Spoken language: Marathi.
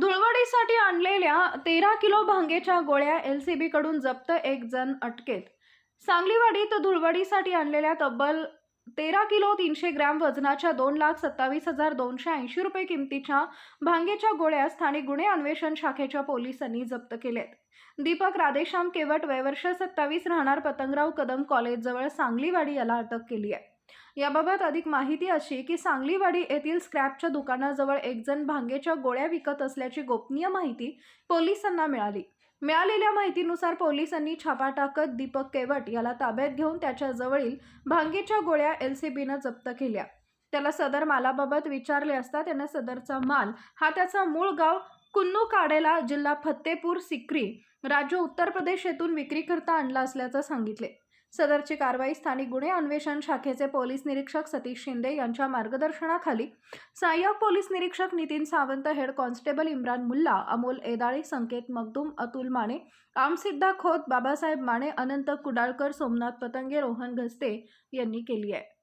धुळवडीसाठी आणलेल्या तेरा किलो भांगेच्या गोळ्या एल सी बीकडून जप्त एक जण अटकेत. सांगलीवाडीत धुळवडीसाठी आणलेल्या तब्बल तेरा किलो तीनशे ग्रॅम वजनाच्या दोन लाख सत्तावीस हजार दोनशे ऐंशी रुपये किमतीच्या भांगेच्या गोळ्या स्थानिक गुन्हे अन्वेषण शाखेच्या पोलिसांनी जप्त केल्यात दीपक राधेश्याम केवट वयवर्ष सत्तावीस राहणार पतंगराव कदम कॉलेजजवळ सांगलीवाडी याला अटक केली आहे. याबाबत अधिक माहिती अशी की सांगलीवाडी येथील स्क्रॅपच्या दुकानाजवळ एकजण भांगेच्या गोळ्या विकत असल्याची गोपनीय माहिती पोलिसांना मिळाली. मिळालेल्या माहितीनुसार पोलिसांनी छापा टाकत दीपक केवट याला ताब्यात घेऊन त्याच्या जवळील भांगेच्या गोळ्या एल सी बीनं जप्त केल्या. त्याला सदर मालाबाबत विचारले असता त्याने सदरचा माल हा त्याचा मूळ गाव कुन्नू काडेला जिल्हा फत्तेपूर सिक्री राज्य उत्तर प्रदेश येथून विक्रीकरता आणला असल्याचं सांगितले. सदरची कारवाई स्थानिक गुन्हे अन्वेषण शाखेचे पोलीस निरीक्षक सतीश शिंदे यांच्या मार्गदर्शनाखाली. सहाय्यक पोलीस निरीक्षक नितीन सावंत हेड कॉन्स्टेबल इम्रान मुल्ला अमोल एदाळे संकेत मगदूम अतुल माने आमसिद्धा खोत बाबासाहेब माने अनंत कुडाळकर सोमनाथ पतंगे रोहन घस्ते यांनी केली आहे.